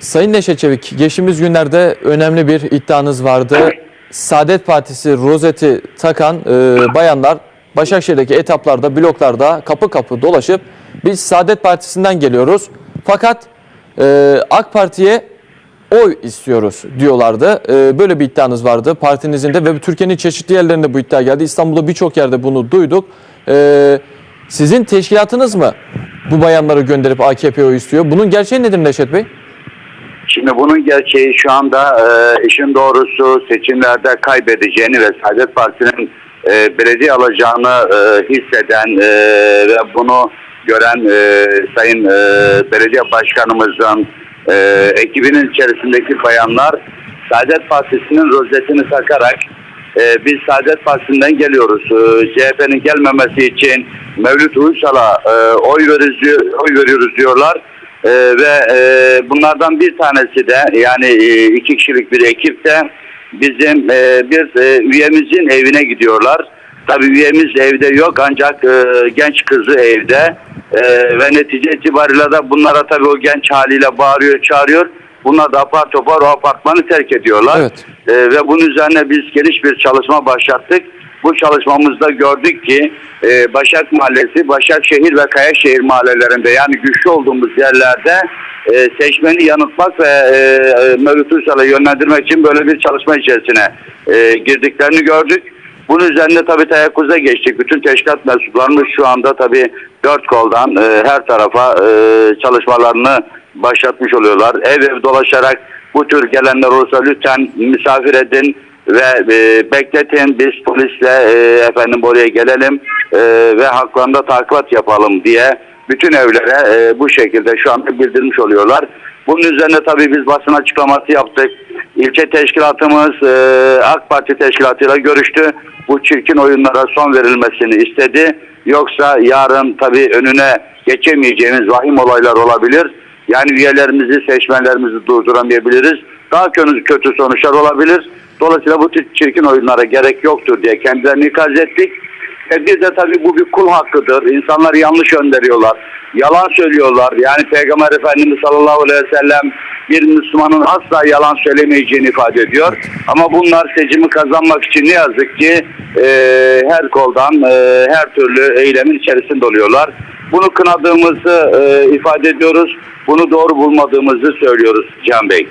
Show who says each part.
Speaker 1: Sayın Neşet Çevik, geçtiğimiz günlerde önemli bir iddianız vardı. Saadet Partisi rozeti takan e, bayanlar Başakşehir'deki etaplarda, bloklarda kapı kapı dolaşıp biz Saadet Partisi'nden geliyoruz. Fakat e, AK Parti'ye oy istiyoruz diyorlardı. E, böyle bir iddianız vardı partinizin de ve Türkiye'nin çeşitli yerlerinde bu iddia geldi. İstanbul'da birçok yerde bunu duyduk. E, sizin teşkilatınız mı bu bayanları gönderip AKP'ye oy istiyor? Bunun gerçeği nedir Neşet Bey?
Speaker 2: Şimdi bunun gerçeği şu anda e, işin doğrusu seçimlerde kaybedeceğini ve Saadet Partisi'nin e, belediye alacağını e, hisseden e, ve bunu gören e, Sayın e, Belediye Başkanımızın e, ekibinin içerisindeki bayanlar Saadet Partisi'nin rozetini takarak e, biz Saadet Partisi'nden geliyoruz. E, CHP'nin gelmemesi için Mevlüt Uysal'a e, oy, oy veriyoruz diyorlar. Ee, ve e, bunlardan bir tanesi de yani e, iki kişilik bir ekip de bizim e, bir e, üyemizin evine gidiyorlar. Tabii üyemiz evde yok ancak e, genç kızı evde E, ve netice itibariyle de bunlara tabii o genç haliyle bağırıyor çağırıyor. Bunlar da apar topar o apartmanı terk ediyorlar.
Speaker 1: Evet.
Speaker 2: E, ve bunun üzerine biz geniş bir çalışma başlattık. Bu çalışmamızda gördük ki e, Başak Mahallesi, Başakşehir ve Kayaşehir mahallelerinde yani güçlü olduğumuz yerlerde e, seçmeni yanıltmak ve e, e, Mevlüt Uysal'ı yönlendirmek için böyle bir çalışma içerisine e, girdiklerini gördük. Bunun üzerine tabii teyakkuza geçtik. Bütün teşkilat mensuplarımız şu anda tabii dört koldan e, her tarafa e, çalışmalarını başlatmış oluyorlar. Ev ev dolaşarak bu tür gelenler olursa lütfen misafir edin ve e, bekletin biz polisle e, efendim oraya gelelim e, ve haklarında takibat yapalım diye bütün evlere e, bu şekilde şu anda bildirmiş oluyorlar. Bunun üzerine tabii biz basın açıklaması yaptık. İlçe teşkilatımız e, AK Parti teşkilatıyla görüştü. Bu çirkin oyunlara son verilmesini istedi. Yoksa yarın tabii önüne geçemeyeceğimiz vahim olaylar olabilir. Yani üyelerimizi, seçmenlerimizi durduramayabiliriz. Daha kötü sonuçlar olabilir. Dolayısıyla bu tür çirkin oyunlara gerek yoktur diye kendilerini ikaz ettik. E bir de tabii bu bir kul hakkıdır. İnsanlar yanlış gönderiyorlar. Yalan söylüyorlar. Yani Peygamber Efendimiz sallallahu aleyhi ve sellem bir Müslümanın asla yalan söylemeyeceğini ifade ediyor. Ama bunlar seçimi kazanmak için ne yazık ki e, her koldan, e, her türlü eylemin içerisinde oluyorlar. Bunu kınadığımızı e, ifade ediyoruz. Bunu doğru bulmadığımızı söylüyoruz Can Bey.